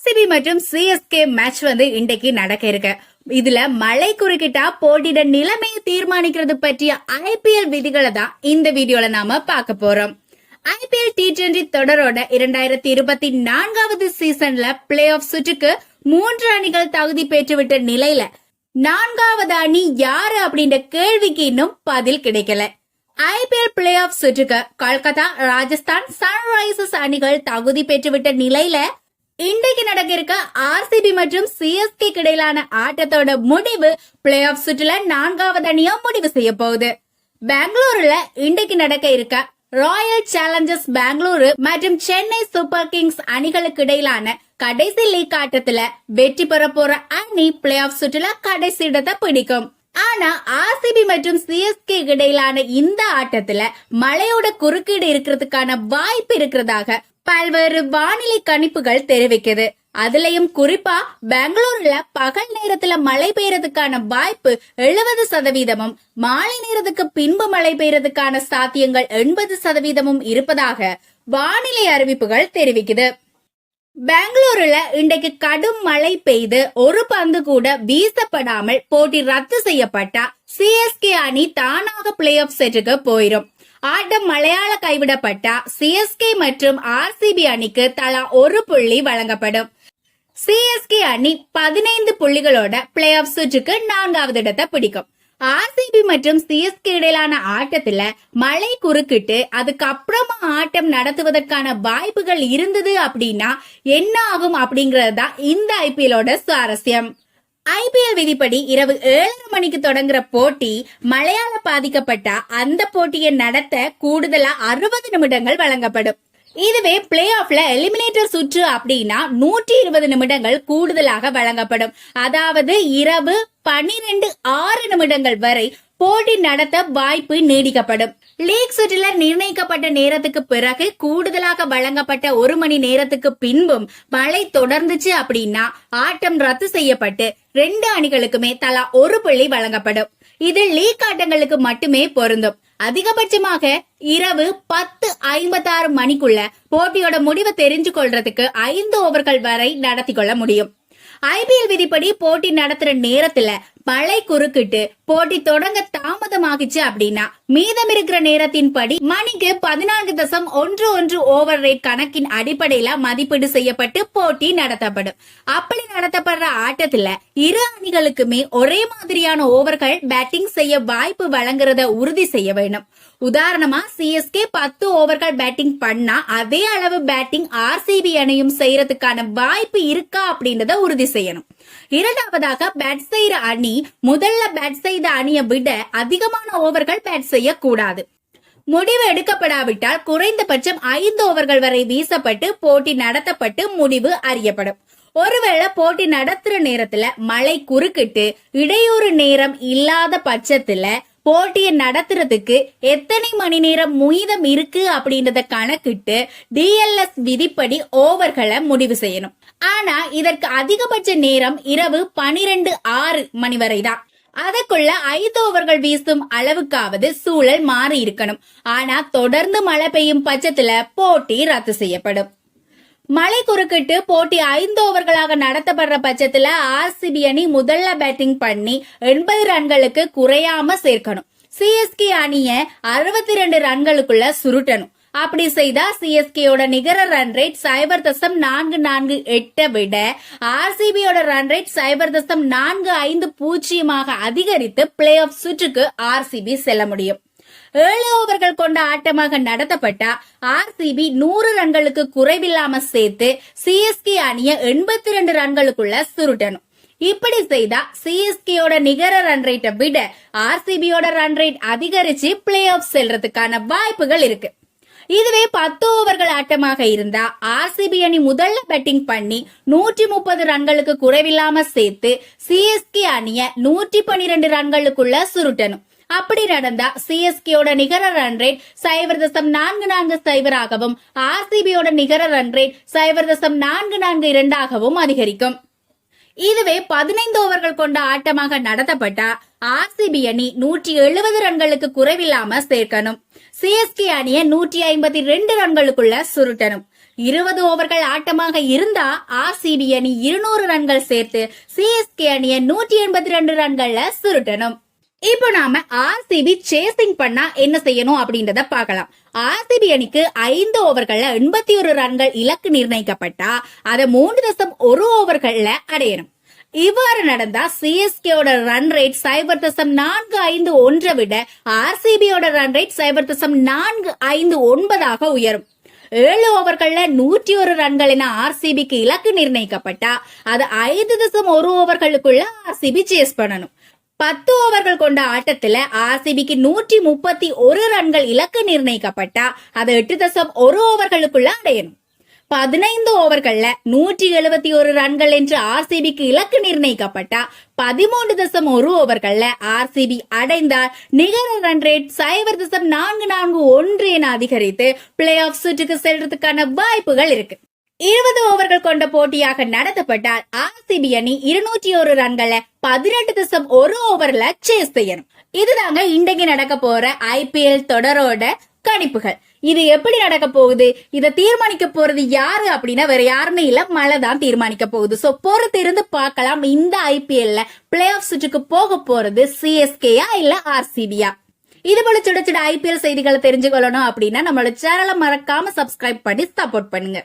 RCB மற்றும் CSK match வந்து இன்றைக்கு நடக்க இருக்கு. இதுல மழை குறுக்கிட்டா போட்டியிட நிலைமையை தீர்மானிக்கிறது பற்றிய ஐபிஎல் விதிகளை தான் இந்த வீடியோல நாம பார்க்க போறோம். ஐபிஎல் டி டுவெண்டி தொடரோட இரண்டாயிரத்தி இருபத்தி நான்காவது சீசன்ல பிளே ஆஃப் சுற்றுக்கு மூன்று அணிகள் தகுதி பெற்றுவிட்ட நிலையில நான்காவது அணி யாரு அப்படின்ற கேள்விக்கு இன்னும் பதில் கிடைக்கல. ஐபிஎல் பிளே ஆஃப் சுற்றுக்கு கொல்கத்தா ராஜஸ்தான் சன்ரைசர்ஸ் அணிகள் தகுதி பெற்றுவிட்ட நிலையில இன்றைக்கு நடக்க இருக்க ஆர்சிபி மற்றும் சிஎஸ்கே இடையிலான ஆட்டத்தோட முடிவு பிளே ஆஃப் சுற்றுல நான்காவது அணியா முடிவு செய்ய போகுது. பெங்களூருல இன்றைக்கு நடக்க இருக்க ராயல் சேலஞ்சர்ஸ் பெங்களூரு மற்றும் சென்னை சூப்பர் கிங்ஸ் அணிகளுக்கு இடையிலான கடைசி லீக் ஆட்டத்துல வெற்றி பெற போற அணி பிளே ஆஃப் சுற்றுல கடைசி இடத்தை பிடிக்கும். ஆனா ஆர்சிபி மற்றும் சிஎஸ்கே இடையிலான இந்த ஆட்டத்துல மழையோட குறுக்கீடு இருக்கிறதுக்கான வாய்ப்பு இருக்கிறதாக பல்வேறு வானிலை கணிப்புகள் தெரிவிக்குது. அதுலயும் குறிப்பா பெங்களூர்ல பகல் நேரத்துல மழை பெய்யறதுக்கான வாய்ப்பு எழுபது சதவீதமும் மாலை நேரத்துக்கு பின்பு மழை பெய்யறதுக்கான சாத்தியங்கள் எண்பது சதவீதமும் இருப்பதாக வானிலை அறிவிப்புகள் தெரிவிக்குது. பெங்களூருல இன்றைக்கு கடும் மழை பெய்து ஒரு பந்து கூட வீசப்படாமல் போட்டி ரத்து செய்யப்பட்டா சிஎஸ்கே அணி தானாக பிளே ஆஃப் செட்டுக்கு போயிடும் ஆட்டம் மலையாள கைவிடப்பட்ட சிஎஸ்கே மற்றும் ஆர்சிபி அணிக்கு தலா ஒரு புள்ளி வழங்கப்படும். சிஎஸ்கே அணி பதினைந்து புள்ளிகளோட பிளே ஆஃப் சுற்றுக்கு நான்காவது இடத்தை பிடிக்கும். ஆர்சிபி மற்றும் சிஎஸ்கே இடையிலான ஆட்டத்துல மழை குறுக்கிட்டு அதுக்கப்புறமா ஆட்டம் நடத்துவதற்கான வாய்ப்புகள் இருந்தது அப்படின்னா என்ன ஆகும் அப்படிங்கறது தான் இந்த ஐபிஎலோட சுவாரஸ்யம். ஐபிஎல் விதிப்படி இரவு ஏழரை மணிக்கு தொடங்குற போட்டி மழையால பாதிக்கப்பட்டா அந்த போட்டியை நடத்த கூடுதலா அறுபது நிமிடங்கள் வழங்கப்படும். இதுவே பிளே ஆஃப்ல எலிமினேட்டர் சுற்று அப்படின்னா நூற்றி இருபது நிமிடங்கள் கூடுதலாக வழங்கப்படும். அதாவது இரவு பனிரெண்டு ஆறு நிமிடங்கள் வரை போட்டி நடத்த வாய்ப்பு நீடிக்கப்படும். லீக் சுற்றிலர் நிர்ணயிக்கப்பட்ட நேரத்துக்கு பிறகு கூடுதலாக வழங்கப்பட்ட ஒரு மணி நேரத்துக்கு பின்பும் மழை தொடர்ந்துச்சு அப்படின்னா ஆட்டம் ரத்து செய்யப்பட்டு ரெண்டு அணிகளுக்குமே தலா ஒரு புள்ளி வழங்கப்படும். இது லீக் ஆட்டங்களுக்கு மட்டுமே பொருந்தும். அதிகபட்சமாக இரவு பத்து ஐம்பத்தாறு மணிக்குள்ள போட்டியோட முடிவை தெரிஞ்சு கொள்றதுக்கு ஐந்து ஓவர்கள் வரை நடத்தி கொள்ள முடியும் ஐபிஎல் விதிப்படி போட்டி நடத்துற நேரத்துல மழை குறுக்கிட்டு போட்டி தொடங்க தாமதமாகிச்சு அப்படின்னா மீதம் இருக்கிற நேரத்தின் படி மணிக்கு பதினான்கு தசம் ஒன்று ஒன்று ஓவர் ரேட் கணக்கின் அடிப்படையில மதிப்பீடு செய்யப்பட்டு போட்டி நடத்தப்படும். அப்படி நடத்தப்படுற ஆட்டத்துல இரு அணிகளுக்குமே ஒரே மாதிரியான ஓவர்கள் பேட்டிங் செய்ய வாய்ப்பு வழங்குறத உறுதி செய்ய வேண்டும் உதாரணமா சிஎஸ்கே பத்து ஓவர்கள் பேட்டிங் பண்ணா அதே அளவு பேட்டிங் ஆர்சிபி அணியும் செய்யறதுக்கான வாய்ப்பு இருக்கா அப்படின்றத உறுதி செய்யணும். இரண்டாவதாக பேட் செய்யற அணி முதல்ல பேட் செய்த அணியை விட அதிகமான ஓவர்கள் பேட் செய்யக்கூடாது. முடிவு எடுக்கப்படாவிட்டால் குறைந்தபட்சம் ஐந்து ஓவர்கள் வரை வீசப்பட்டு போட்டி நடத்தப்பட்டு முடிவு அறியப்படும். ஒருவேளை போட்டி நடத்துற நேரத்துல மழை குறுக்கிட்டு இடையூறு நேரம் இல்லாத பட்சத்துல போட்டியை நடத்துறதுக்கு எத்தனை மணி நேரம் மீதம் இருக்கு அப்படின்றத கணக்கிட்டு டிஎல்எஸ் விதிப்படி ஓவர்களை முடிவு செய்யணும். ஆனா இதற்கு அதிகபட்ச நேரம் இரவு பனிரெண்டு ஆறு மணி வரை தான் அதற்குள்ள ஐந்து ஓவர்கள் வீசும் அளவுக்காவது சூழல் மாறி இருக்கணும். ஆனா தொடர்ந்து மழை பெய்யும் பட்சத்துல போட்டி ரத்து செய்யப்படும். மழை குறுக்கிட்டு போட்டி ஐந்து ஓவர்களாக நடத்தப்படுற பட்சத்துல ஆர்சிபி அணி முதல்ல பேட்டிங் பண்ணி எண்பது ரன்களுக்கு குறையாம சேர்க்கணும். சிஎஸ்கே அணிய அறுபத்தி ரெண்டு ரன்களுக்குள்ள சுருட்டணும். அப்படி செய்தா சிஎஸ்கேயோட நிகர ரன் ரேட் சைபர் தசம் நான்கு நான்கு எட்டை விட ஆர்சிபியோட ரன் ரேட் சைபர் தசம் நான்கு ஐந்து பூஜ்ஜியமாக அதிகரித்து பிளே ஆஃப் சுற்றுக்கு ஆர்சிபி செல்ல முடியும். ஏழு ஓவர்கள் கொண்ட ஆட்டமாக நடத்தப்பட்ட ஆர்சிபி நூறு ரன்களுக்கு குறைவில்லாம சேர்த்து சிஎஸ்கே அணிய எண்பத்தி ரெண்டு ரன்களுக்குள்ள சுருட்டணும். இப்படி செய்தா சிஎஸ்கேயோட நிகர ரன் ரேட்டை விட ஆர்சிபியோட ரன் ரேட் அதிகரிச்சு பிளே ஆஃப் செல்றதுக்கான வாய்ப்புகள் இருக்கு. இதுவே பத்து ஓவர்கள் ஆட்டமாக இருந்தா ஆர்சிபி அணி முதல்ல பேட்டிங் பண்ணி நூற்றி முப்பது ரன்களுக்கு குறைவில்லாம சேர்த்து சிஎஸ்கே அணிய நூற்றி பனிரெண்டு ரன்களுக்குள்ள சுருட்டணும். அப்படி நடந்தா சிஎஸ்கேயோட நிகர ரன் ரேட் சைபர் தசம் நான்கு நான்கு சைபராகவும் ஆர்சிபியோட நிகர ரன் ரேட் சைபர் தசம் நான்கு நான்கு இரண்டாகவும் அதிகரிக்கும். இதுவே பதினைந்து ஓவர்கள் கொண்ட ஆட்டமாக நடத்தப்பட்ட ஆர்சிபி அணி நூற்றி எழுபது ரன்களுக்கு குறைவில்லாம சேர்க்கணும். சிஎஸ்கே அணியை நூற்றி ஐம்பத்தி ரெண்டு ரன்களுக்குள்ள சுருட்டணும். இருபது ஓவர்கள் ஆட்டமாக இருந்தா ஆர்சிபி அணி இருநூறு ரன்கள் சேர்த்து சிஎஸ்கே அணியை நூற்றி எண்பத்தி ரெண்டு ரன்கள்ல சுருட்டணும். இப்போ நாம ஆர்சிபி சேசிங் பண்ணா என்ன செய்யணும் அப்படின்றத பார்க்கலாம். ஆர்சிபி அணிக்கு ஐந்து ஓவர்கள்ல எண்பத்தி ஒரு ரன்கள் இலக்கு நிர்ணயிக்கப்பட்டா அதை மூன்று தசம் ஒரு ஓவர்கள்ல அடையணும். இவ்வாறு நடந்தா சிஎஸ்கேயோட ரன் ரேட் சைபர் தசம் நான்கு ஐந்து ஒன்றை விட ஆர்சிபியோட ரன் ரேட் சைபர் தசம் நான்கு ஐந்து ஒன்பதாக உயரும். ஏழு ஓவர்கள்ல நூற்றி ஒரு ரன்கள் என ஆர்சிபிக்கு இலக்கு நிர்ணயிக்கப்பட்டா அது ஐந்து தசம் ஒரு ஓவர்களுக்குள்ள ஆர்சிபி சேஸ் பண்ணணும். பத்து ஓவர்கள் கொண்ட ஆட்டத்துல ஆர்சிபிக்கு நூற்றி முப்பத்தி ஒரு ரன்கள் இலக்கு நிர்ணயிக்கப்பட்டா அதை எட்டு தசம் ஒரு ஓவர்களுக்குள்ள அடையணும். பதினைந்து ஓவர்கள்ல நூற்றி எழுபத்தி ஒரு ரன்கள் என்று ஆர்சிபிக்கு இலக்கு நிர்ணயிக்கப்பட்டா பதிமூன்று தசம் ஒரு ஓவர்கள்ல ஆர்சிபி அடைந்தால் நிகர ரன் ரேட் சைபர் தசம் நான்கு நான்கு ஒன்று என அதிகரித்து பிளே ஆஃப் சுற்றுக்கு செல்றதுக்கான வாய்ப்புகள் இருக்கு. இருபது ஓவர்கள் கொண்ட போட்டியாக நடத்தப்பட்டால் ஆர்சிபி அணி இருநூற்றி ஒரு ரன்களை பதினெட்டு தசம் ஒரு ஓவர்ல சேஸ் செய்யணும். இதுதாங்க இன்றைக்கு நடக்க போற ஐபிஎல் தொடரோட கணிப்புகள். இது எப்படி நடக்க போகுது? இதை தீர்மானிக்க போறது யாரு அப்படின்னா வேற யாருமே இல்ல. மழை தான் தீர்மானிக்க போகுது. சோ பொறுத்து இருந்து பார்க்கலாம் இந்த ஐபிஎல்ல பிளே ஆஃப் சுற்றுக்கு போக போறது சிஎஸ்கேயா இல்ல ஆர்சிபியா இது போல சுட சுட ஐபிஎல் செய்திகளை தெரிஞ்சுக்கொள்ளணும் அப்படின்னா நம்மளோட சேனலை மறக்காம சப்ஸ்கிரைப் பண்ணி சப்போர்ட் பண்ணுங்க.